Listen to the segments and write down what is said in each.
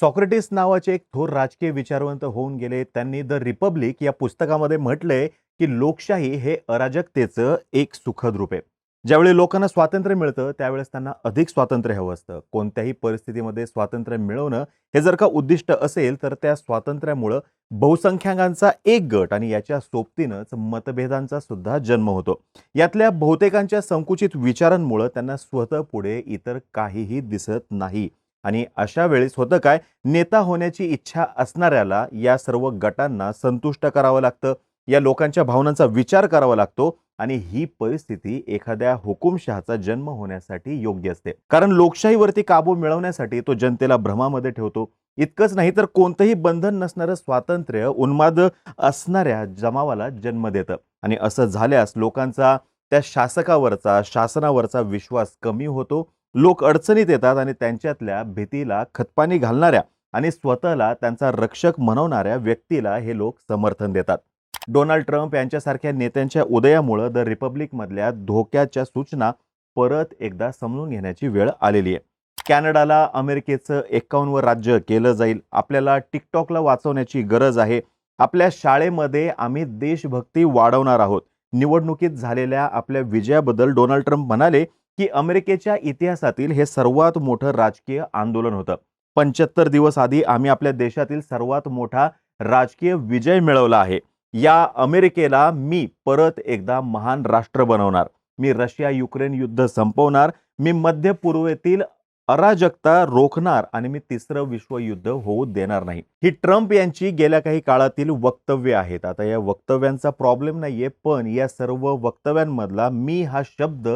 Socrates नावाचे एक थोर राजकीय विचारवंत होऊन गेले. त्यांनी द रिपब्लिक या पुस्तकामध्ये म्हटले की लोकशाही हे अराजकतेचं एक सुखद रूप आहे. ज्यावेळी लोकांना स्वातंत्र्य मिळतं त्यावेळेस त्यांना अधिक स्वातंत्र्य हवं असतं. कोणत्याही परिस्थितीमध्ये स्वातंत्र्य मिळवणं हे जर का उद्दिष्ट असेल तर त्या स्वातंत्र्यामुळं बहुसंख्याकांचा एक गट आणि याच्या सोबतीनंच मतभेदांचा सुद्धा जन्म होतो. यातल्या बहुतेकांच्या संकुचित विचारांमुळं त्यांना स्वतः पुढे इतर काहीही दिसत नाही. आणि अशा वेळेस होतं काय? नेता होण्याची इच्छा असणाऱ्याला या सर्व गटांना संतुष्ट करावं लागतं. या लोकांच्या भावनांचा विचार करावा लागतो आणि ही परिस्थिती एखाद्या हुकुमशहाचा जन्म होण्यासाठी योग्य असते. कारण लोकशाहीवरती काबू मिळवण्यासाठी तो जनतेला भ्रमामध्ये ठेवतो. इतकंच नाही तर कोणतंही बंधन नसणारं स्वातंत्र्य उन्माद असणाऱ्या जमावाला जन्म देतं. आणि असं झाल्यास लोकांचा त्या शासकावरचा शासनावरचा विश्वास कमी होतो लोक अडचणीत येतात आणि त्यांच्यातल्या भीतीला खतपाणी घालणाऱ्या आणि स्वतःला त्यांचा रक्षक म्हणवणाऱ्या व्यक्तीला हे लोक समर्थन देतात. डोनाल्ड ट्रम्प यांच्यासारख्या नेत्यांच्या उदयामुळं द रिपब्लिकमधल्या धोक्याच्या सूचना परत एकदा समजून घेण्याची वेळ आलेली आहे. कॅनडाला अमेरिकेचं एक्कावन्नवं राज्य केलं जाईल. आपल्याला टिकटॉकला वाचवण्याची गरज आहे. आपल्या शाळेमध्ये आम्ही देशभक्ती वाढवणार आहोत. निवडणुकीत झालेल्या आपल्या विजयाबद्दल डोनाल्ड ट्रम्प म्हणाले की अमेरिकेच्या इतिहासातील हे सर्वात मोठं राजकीय आंदोलन होतं. पंच्याहत्तर दिवस आधी आम्ही आपल्या देशातील सर्वात मोठा राजकीय विजय मिळवला आहे. या अमेरिकेला मी परत एकदा महान राष्ट्र बनवणार. मी रशिया युक्रेन युद्ध संपवणार. मी मध्य पूर्वेतील अराजकता रोखणार आणि मी तिसरं विश्वयुद्ध होऊ देणार नाही. ही ट्रम्प यांची गेल्या काही काळातील वक्तव्य आहेत. आता या वक्तव्यांचा प्रॉब्लेम नाहीये पण या सर्व वक्तव्यांमधला मी हा शब्द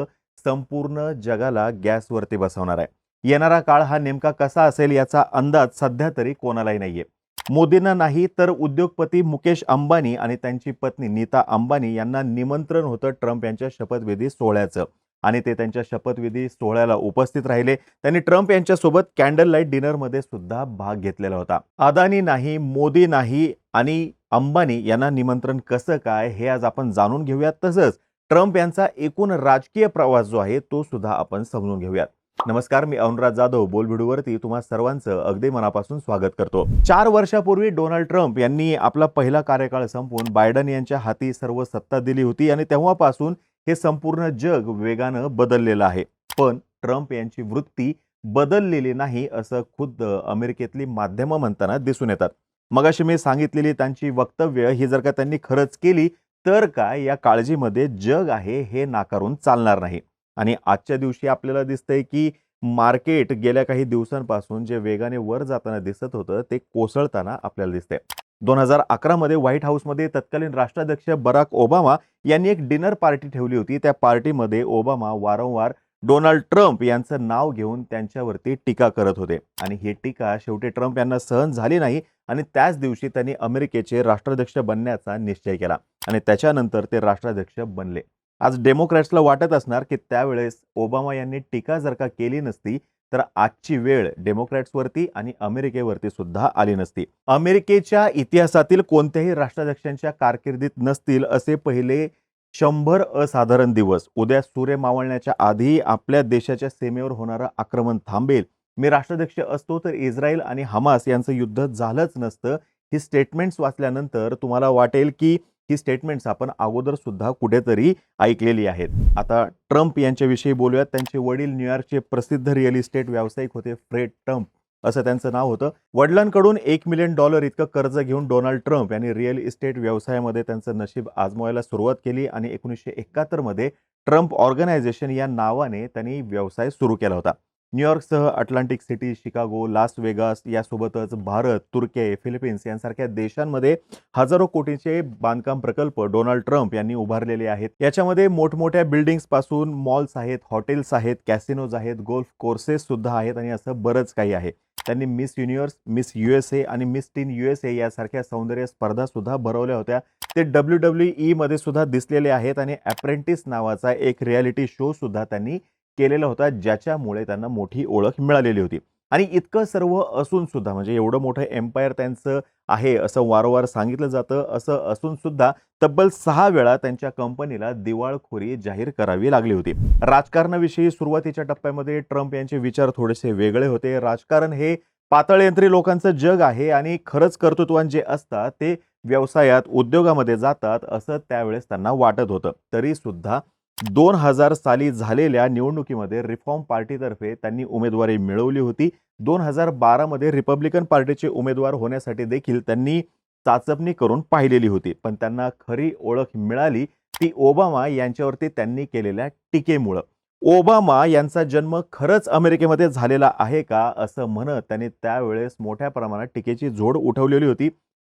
संपूर्ण जगाला गॅसवरती बसवणार आहे. येणारा काळ हा नेमका कसा असेल याचा अंदाज सध्या तरी कोणालाही नाहीये. मोदींना नाही तर उद्योगपती मुकेश अंबानी आणि त्यांची पत्नी नीता अंबानी यांना निमंत्रण होतं ट्रम्प यांच्या शपथविधी सोहळ्याचं. आणि ते त्यांच्या शपथविधी सोहळ्याला उपस्थित राहिले. त्यांनी ट्रम्प यांच्यासोबत कॅन्डल लाइट डिनरमध्ये सुद्धा भाग घेतलेला होता. अदानी नाही मोदी नाही आणि अंबानी यांना निमंत्रण कसं काय हे आज आपण जाणून घेऊयात. तसंच ट्रम्प यांचा एकूण राजकीय प्रवास जो आहे तो सुद्धा आपण समजून घेऊयात. नमस्कार मी अनुराज जाधव. बोल तुम्हा सर्वांचं अगदी मनापासून स्वागत करतो. चार वर्षापूर्वी डोनाल्ड ट्रम्प यांनी आपला पहिला कार्यकाळ संपवून बायडन यांच्या हाती सर्व सत्ता दिली होती आणि तेव्हापासून हे संपूर्ण जग वेगानं बदललेलं आहे. पण ट्रम्प यांची वृत्ती बदललेली नाही असं खुद्द अमेरिकेतली माध्यमं म्हणताना दिसून येतात. मगाशी मी सांगितलेली त्यांची वक्तव्य ही जर का त्यांनी खरंच केली तर काय या काळजीमध्ये जग आहे हे नाकारून चालणार नाही. आणि आजच्या दिवशी आपल्याला दिसतंय की मार्केट गेल्या काही दिवसांपासून जे वेगाने वर जाताना दिसत होतं ते कोसळताना आपल्याला दिसतंय. दोन हजार अकरामध्ये व्हाईट हाऊसमध्ये तत्कालीन राष्ट्राध्यक्ष बराक ओबामा यांनी एक डिनर पार्टी ठेवली होती. त्या पार्टीमध्ये ओबामा वारंवार डोनाल्ड ट्रम्प यांचं नाव घेऊन त्यांच्यावरती टीका करत होते. आणि ही टीका शेवटी ट्रम्प यांना सहन झाली नाही आणि त्याच दिवशी त्यांनी अमेरिकेचे राष्ट्राध्यक्ष बनण्याचा निश्चय केला आणि त्याच्यानंतर ते राष्ट्राध्यक्ष बनले. आज डेमोक्रॅट्सला वाटत असणार की त्यावेळेस ओबामा यांनी टीका जर का केली नसती तर आजची वेळ डेमोक्रॅट्सवरती आणि अमेरिकेवरती सुद्धा आली नसती. अमेरिकेच्या इतिहासातील कोणत्याही राष्ट्राध्यक्षांच्या कारकिर्दीत नसतील असे पहिले शंभर असाधारण दिवस. उद्या सूर्य मावळण्याच्या आधी आपल्या देशाच्या सीमेवर होणारं आक्रमण थांबेल. मी राष्ट्राध्यक्ष असतो तर इस्रायल आणि हमास यांचं युद्ध झालंच नसतं. ही स्टेटमेंट्स वाचल्यानंतर तुम्हाला वाटेल की ही स्टेटमेंट्स आपण अगोदर सुद्धा कुठेतरी ऐकलेली आहेत. आता ट्रम्प यांच्याविषयी बोलूयात. त्यांचे वडील न्यूयॉर्कचे प्रसिद्ध रिअल इस्टेट व्यावसायिक होते फ्रेड ट्रम्प. असं त्यांचं नाव होतं. वडिलांकडून एक मिलियन डॉलर इतकं कर्ज घेऊन डोनाल्ड ट्रम्प यांनी रिअल इस्टेट व्यवसायामध्ये त्यांचं नशीब आजमावायला सुरुवात केली आणि एकोणीसशे एकाहत्तरमध्ये ट्रम्प ऑर्गनायझेशन या नावाने त्यांनी व्यवसाय सुरू केला होता. न्यूयॉर्कसह Atlantic City Chicago Las Vegas यासोबतच भारत तुर्की फिलिपिन्स यांसारख्या देशांमध्ये हजारो कोटींचे बांधकाम प्रकल्प डोनाल्ड ट्रम्प यांनी उभारलेले आहेत. याच्यामध्ये मोठमोठ्या बिल्डिंग्सपासून मॉल्स आहेत हॉटेल्स आहेत कॅसिनोज आहेत गोल्फ कोर्सेस सुद्धा आहेत आणि असं बरंच काही आहे. त्यांनी Miss Universe Miss U S A आणि Miss Teen U S A यासारख्या सौंदर्य स्पर्धा सुद्धा भरवल्या होत्या. ते डब्ल्यू डब्ल्यू ई मध्ये सुद्धा दिसलेले आहेत आणि अप्रेंटिस नावाचा एक रियालिटी शो सुद्धा त्यांनी केलेला होता ज्याच्यामुळे त्यांना मोठी ओळख मिळालेली होती. आणि इतकं सर्व असून सुद्धा म्हणजे एवढं मोठं एम्पायर त्यांचं आहे असं वारंवार सांगितलं जातं असं असून सुद्धा तब्बल सहा वेळा त्यांच्या कंपनीला दिवाळखोरी जाहीर करावी लागली होती. राजकारणाविषयी सुरुवातीच्या टप्प्यामध्ये ट्रम्प यांचे विचार थोडेसे वेगळे होते. राजकारण हे पातळयंत्री लोकांचं जग आहे आणि खरंच कर्तृत्वान जे असतात ते व्यवसायात उद्योगामध्ये जातात असं त्यावेळेस त्यांना वाटत होतं. तरी सुद्धा दोन हजार साली झालेल्या निवडणुकीमध्ये रिफॉर्म पार्टीतर्फे त्यांनी उमेदवारी मिळवली होती. दोन हजार बारामध्ये रिपब्लिकन पार्टीचे उमेदवार होण्यासाठी देखील त्यांनी चाचपणी करून पाहिलेली होती. पण त्यांना खरी ओळख मिळाली ती ओबामा यांच्यावरती त्यांनी केलेल्या टीकेमुळं. ओबामा यांचा जन्म खरंच अमेरिकेमध्ये झालेला आहे का असं म्हणत त्यांनी त्यावेळेस मोठ्या प्रमाणात टीकेची झोड उठवलेली होती.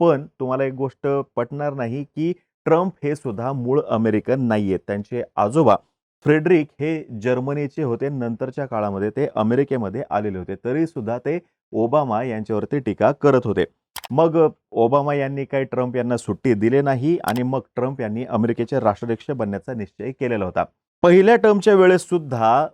पण तुम्हाला एक गोष्ट पटणार नाही की ट्रम्प हे सुद्धा मूळ अमेरिकन नाही आहेत त्यांचे आजोबा फ्रेडरिक हे जर्मनीचे होते. नंतरच्या काळामध्ये ते अमेरिकेमध्ये आलेले होते. तरी सुद्धा ते ओबामा यांच्यावरती टीका करत होते. मग ओबामा यांनी काही ट्रम्प यांना सुट्टी दिली नाही आणि मग ट्रम्प यांनी अमेरिकेचे राष्ट्राध्यक्ष बनण्याचा निश्चय केलेला होता. पहिल्या टर्मच्या वेळेस सुद्धा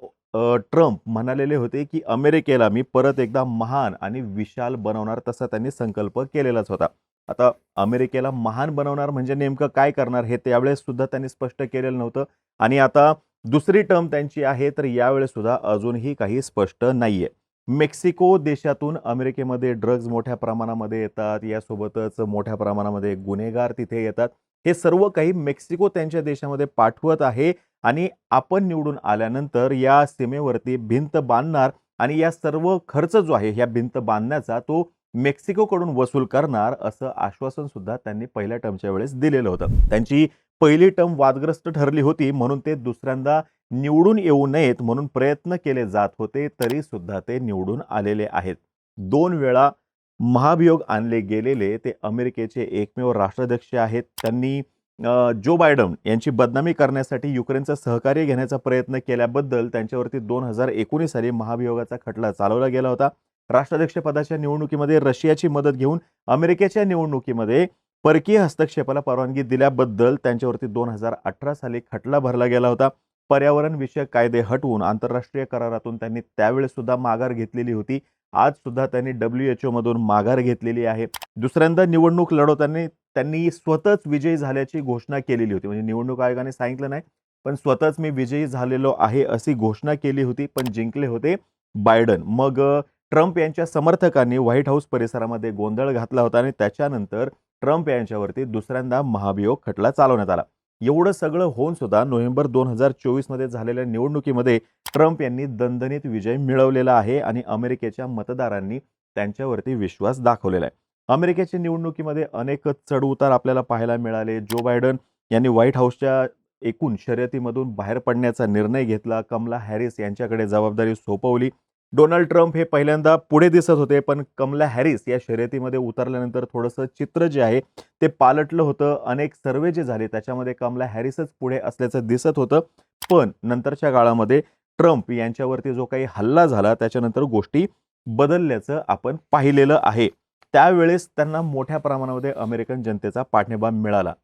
ट्रम्प म्हणालेले होते की अमेरिकेला मी परत एकदा महान आणि विशाल बनवणार तसा त्यांनी संकल्प केलेलाच होता. आता अमेरिकेला महान बनवणार म्हणजे नेमकं काय करणार हे त्यावेळेस सुद्धा त्यांनी स्पष्ट केलेलं नव्हतं. आणि आता दुसरी टर्म त्यांची आहे तर यावेळेस सुद्धा अजूनही काही स्पष्ट नाहीये. मेक्सिको देशातून अमेरिकेमध्ये ड्रग्ज मोठ्या प्रमाणामध्ये येतात यासोबतच मोठ्या प्रमाणामध्ये गुन्हेगार तिथे येतात. हे सर्व काही मेक्सिको त्यांच्या देशामध्ये पाठवत आहे आणि आपण निवडून आल्यानंतर या सीमेवरती भिंत बांधणार आणि या सर्व खर्च जो आहे ह्या भिंत बांधण्याचा तो मेक्सिकोकडून वसूल करणार असं आश्वासन सुद्धा त्यांनी पहिल्या टर्मच्या वेळेस दिलेलं होतं. त्यांची पहिली टर्म वादग्रस्त ठरली होती म्हणून ते दुसऱ्यांदा निवडून येऊ नयेत म्हणून प्रयत्न केले जात होते तरी सुद्धा ते निवडून आलेले आहेत. दोन वेळा महाभियोग आणले गेलेले ते अमेरिकेचे एकमेव राष्ट्राध्यक्ष आहेत. त्यांनी जो बायडन यांची बदनामी करण्यासाठी युक्रेनचं सहकार्य घेण्याचा प्रयत्न केल्याबद्दल त्यांच्यावरती दोन हजार एकोणीस साली महाभियोगाचा खटला चालवला गेला होता. राष्ट्राध्यक्षपदाच्या निवडणुकीमध्ये रशियाची मदत घेऊन अमेरिकेच्या निवडणुकीमध्ये परकीय हस्तक्षेपाला परवानगी दिल्याबद्दल त्यांच्यावरती दोन हजार अठरा साली खटला भरला गेला होता. पर्यावरण विषयक कायदे हटवून आंतरराष्ट्रीय करारातून त्यांनी त्यावेळेस सुद्धा माघार घेतलेली होती. आज सुद्धा त्यांनी डब्ल्यू एच ओमधून माघार घेतलेली आहे. दुसऱ्यांदा निवडणूक लढवताना त्यांनी स्वतःच विजयी झाल्याची घोषणा केलेली होती. म्हणजे निवडणूक आयोगाने सांगितलं नाही पण स्वतःच मी विजयी झालेलो आहे अशी घोषणा केली होती पण जिंकले होते बायडन. मग ट्रम्प यांच्या समर्थकांनी व्हाईट हाऊस परिसरामध्ये गोंधळ घातला होता आणि त्याच्यानंतर ट्रम्प यांच्यावरती दुसऱ्यांदा महाभियोग खटला चालवण्यात आला. एवढं सगळं होऊन सुद्धा नोव्हेंबर दोन हजार चोवीसमध्ये झालेल्या निवडणुकीमध्ये ट्रम्प यांनी दणदणीत विजय मिळवलेला आहे आणि अमेरिकेच्या मतदारांनी त्यांच्यावरती विश्वास दाखवलेला आहे. अमेरिकेच्या निवडणुकीमध्ये अनेक चढउतार आपल्याला पाहायला मिळाले. जो बायडन यांनी व्हाईट हाऊसच्या एकूण शर्यतीमधून बाहेर पडण्याचा निर्णय घेतला. कमला हॅरिस यांच्याकडे जबाबदारी सोपवली. डोनाल्ड ट्रम्प हे पहिल्यांदा पुढे दिसत होते पण कमला हॅरिस या शर्यतीमध्ये उतरल्यानंतर थोडंसं चित्र जे आहे ते पालटलं होतं. अनेक सर्वे जे झाले त्याच्यामध्ये कमला हॅरिसच पुढे असल्याचं दिसत होतं. पण नंतरच्या काळामध्ये ट्रम्प यांच्यावरती जो काही हल्ला झाला त्याच्यानंतर गोष्टी बदलल्याचं आपण पाहिलेलं आहे. त्यावेळेस त्यांना मोठ्या प्रमाणामध्ये अमेरिकन जनतेचा पाठिंबा मिळाला.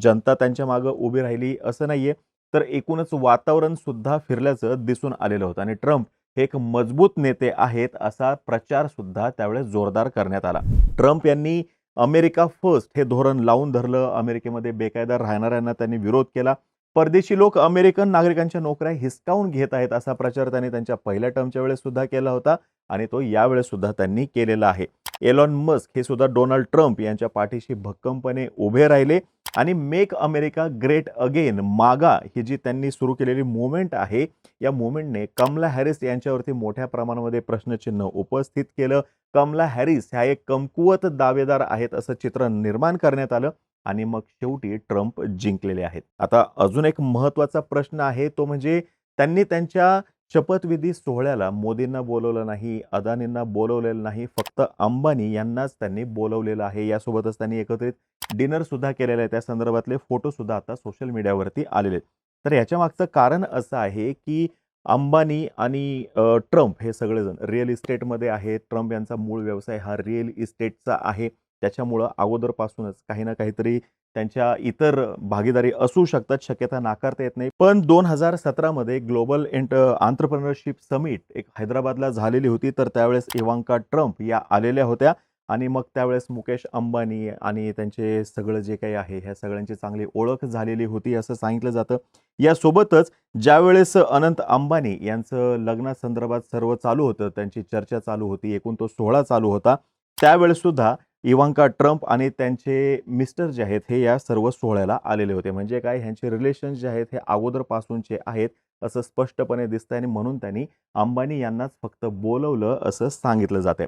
जनता त्यांच्या मागं उभी राहिली असं नाहीये तर एकूणच वातावरण सुद्धा फिरल्याचं दिसून आलेलं होतं. आणि ट्रम्प एक मजबूत नेते आहेत असा प्रचार सुद्धा त्यावेळेस जोरदार करण्यात आला. ट्रम्प यांनी अमेरिका फर्स्ट हे धोरण लावून धरलं. अमेरिकेमध्ये बेकायदा राहणाऱ्यांना त्यांनी विरोध केला. परदेशी लोक अमेरिकन नागरिकांच्या नोकऱ्या हिसकावून घेत आहेत असा प्रचार त्यांनी त्यांच्या पहिल्या टर्मच्या वेळेस सुद्धा केला होता आणि तो यावेळेस सुद्धा त्यांनी केलेला आहे. एलॉन मस्क हे सुद्धा डोनाल्ड ट्रम्प यांच्या पाठीशी भक्कमपणे उभे राहिले. आणि मेक अमेरिका ग्रेट अगेन मागा ही जी त्यांनी सुरू केलेली मुवमेंट आहे या मुवमेंटने कमला हॅरिस यांच्यावरती मोठ्या प्रमाणामध्ये प्रश्नचिन्ह उपस्थित केलं. कमला हॅरिस ह्या एक कमकुवत दावेदार आहेत असं चित्र निर्माण करण्यात आलं आणि मग शेवटी ट्रम्प जिंकलेले आहेत. आता अजून एक महत्त्वाचा प्रश्न आहे तो म्हणजे त्यांनी त्यांच्या शपथविधी सोहळ्याला मोदींना बोलवलं नाही अदानींना बोलवलेलं नाही फक्त अंबानी यांनाच त्यांनी बोलवलेलं आहे. यासोबतच त्यांनी एकत्रित डिनर सुद्धा केलेलं आहे. त्या संदर्भातले फोटो सुद्धा आता सोशल मीडियावरती आलेले आहेत. तर याच्या मागचं कारण असं आहे की अंबानी आणि ट्रम्प हे सगळेजण रिअल इस्टेटमध्ये आहेत. ट्रम्प यांचा मूळ व्यवसाय हा रिअल इस्टेटचा आहे. त्याच्यामुळं अगोदरपासूनच काही ना काहीतरी त्यांच्या इतर भागीदारी असू शकतात शक्यता नाकारता येत नाही. पण दोन हजार सतरामध्ये ग्लोबल एंट आंतरप्रनरशिप समिट एक हैदराबादला झालेली होती. तर त्यावेळेस इवांका ट्रम्प या आलेल्या होत्या. आणि मग त्यावेळेस मुकेश अंबानी आणि त्यांचे सगळं जे काही आहे ह्या सगळ्यांची चांगली ओळख झालेली होती असं सांगितलं जातं. यासोबतच ज्यावेळेस अनंत अंबानी यांचं लग्नासंदर्भात सर्व चालू होतं त्यांची चर्चा चालू होती एकूण तो सोहळा चालू होता त्यावेळेस सुद्धा इवांका ट्रम्प आणि त्यांचे मिस्टर जे आहेत हे या सर्व सोहळ्याला आलेले होते. म्हणजे काय? ह्यांचे रिलेशन जे आहेत हे अगोदरपासूनचे आहेत असं स्पष्टपणे दिसतंय आणि म्हणून त्यांनी अंबानी यांनाच फक्त बोलवलं असं सांगितलं जाते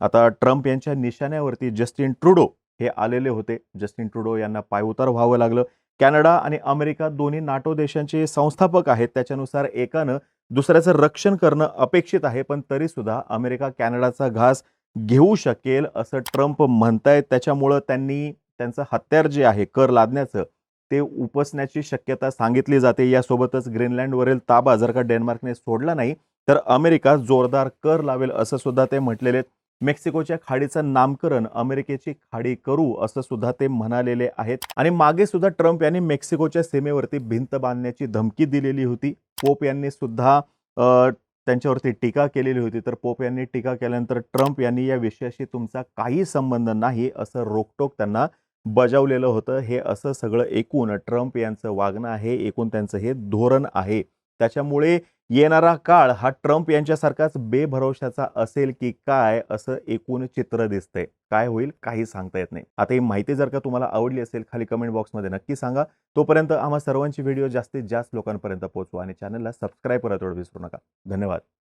आता ट्रम्प यांच्या निशाण्यावरती जस्टिन ट्रुडो हे आलेले होते. जस्टिन ट्रुडो यांना पायउतार व्हावं लागलं. कॅनडा आणि अमेरिका दोन्ही नाटो देशांचे संस्थापक आहेत. त्याच्यानुसार एकानं दुसऱ्याचं रक्षण करणं अपेक्षित आहे पण तरीसुद्धा अमेरिका कॅनडाचा घास घेऊ शकेल असं ट्रम्प म्हणतायत. त्याच्यामुळं त्यांनी त्यांचं हत्यार जे आहे कर लादण्याचं ते उपसण्याची शक्यता सांगितली जाते. यासोबतच ग्रीनलँडवरील ताबा जर का डेन्मार्कने सोडला नाही तर अमेरिका जोरदार कर लावेल असं सुद्धा ते म्हटलेले आहेत. मेक्सिकोच्या खाडीचं नामकरण अमेरिकेची खाडी करू असं सुद्धा ते म्हणालेले आहेत. आणि मागे सुद्धा ट्रम्प यांनी मेक्सिकोच्या सीमेवरती भिंत बांधण्याची धमकी दिलेली होती. पोप यांनी सुद्धा त्यांच्यावरती टीका केलेली होती. तर पोप यांनी टीका केल्यानंतर ट्रम्प यांनी या विषयाशी तुमचा काही संबंध नाही असं रोकटोक त्यांना बजावलेलं होतं. हे असं सगळं एकूण ट्रम्प यांचं वागणं आहे एकूण त्यांचं हे धोरण आहे. त्याच्यामुळे येणारा काळ हा ट्रम्प यांच्यासारखाच बेभरवशाचा असेल की काय असं एकूण चित्र दिसतंय. काय होईल काही सांगता येत नाही. आता ही माहिती जर का तुम्हाला आवडली असेल खाली कमेंट बॉक्समध्ये नक्की सांगा. तोपर्यंत आम्हा सर्वांची व्हिडिओ जास्तीत जास्त लोकांपर्यंत पोहोचवा आणि चॅनलला सबस्क्राईब करायला विसरू नका. धन्यवाद.